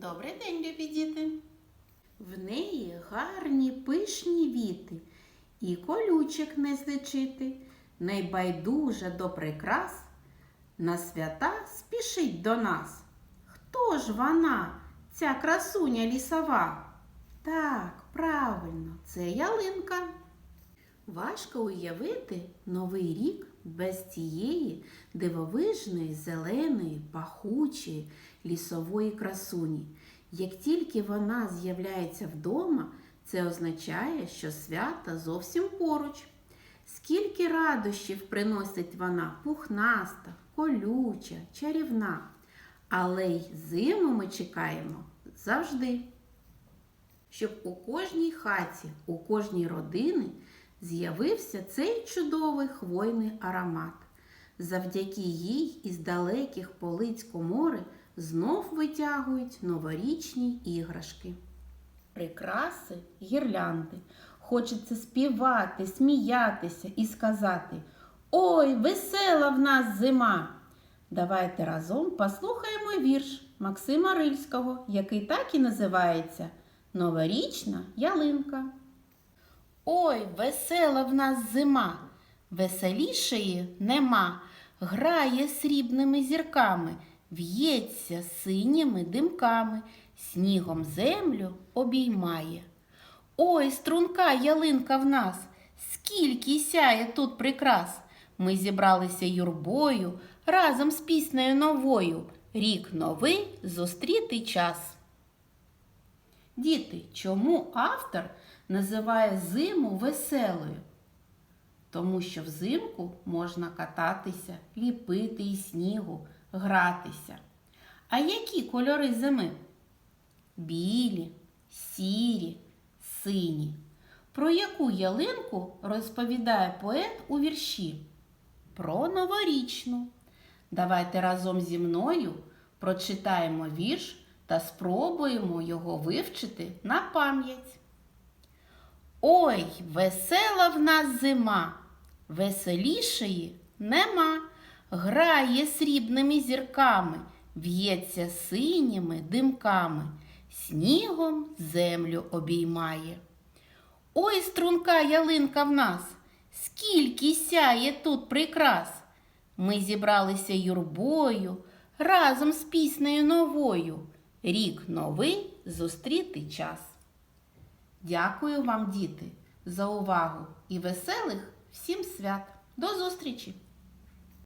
Добрий день, любі діти. В неї гарні пишні віти, і колючок не злечити, найбайдужа до прикрас, на свята спішить до нас. Хто ж вона, ця красуня лісова? Так, правильно, це ялинка. Важко уявити новий рік без цієї дивовижної, зеленої, пахучої лісової красуні. Як тільки вона з'являється вдома, це означає, що свята зовсім поруч. Скільки радощів приносить вона пухнаста, колюча, чарівна. Але й зиму ми чекаємо завжди щоб у кожній хаті, у кожній родині з'явився цей чудовий хвойний аромат. Завдяки їй із далеких полиць комори знов витягують новорічні іграшки. Прикраси гірлянди. Хочеться співати, сміятися і сказати Ой, весела в нас зима! Давайте разом послухаємо вірш Максима Рильського, який так і називається Новорічна ялинка. Ой, весела в нас зима, веселішої нема, грає срібними зірками, в'ється синіми димками, снігом землю обіймає. Ой, струнка ялинка в нас, скільки сяє тут прикрас. Ми зібралися юрбою разом з піснею новою. Рік новий зустріти час. Діти, чому автор називає зиму веселою? Тому що взимку можна кататися, ліпити із снігу, гратися. А які кольори зими? Білі, сірі, сині. Про яку ялинку розповідає поет у вірші? Про новорічну. Давайте разом зі мною прочитаємо вірш та спробуємо його вивчити на пам'ять. Ой, весела в нас зима, веселішої нема, грає срібними зірками, в'ється синіми димками, снігом землю обіймає. Ой, струнка ялинка в нас, скільки сяє тут прикрас. Ми зібралися юрбою разом з піснею новою. Рік новий зустріти час. Дякую вам, діти, за увагу і веселих всім свят. До зустрічі!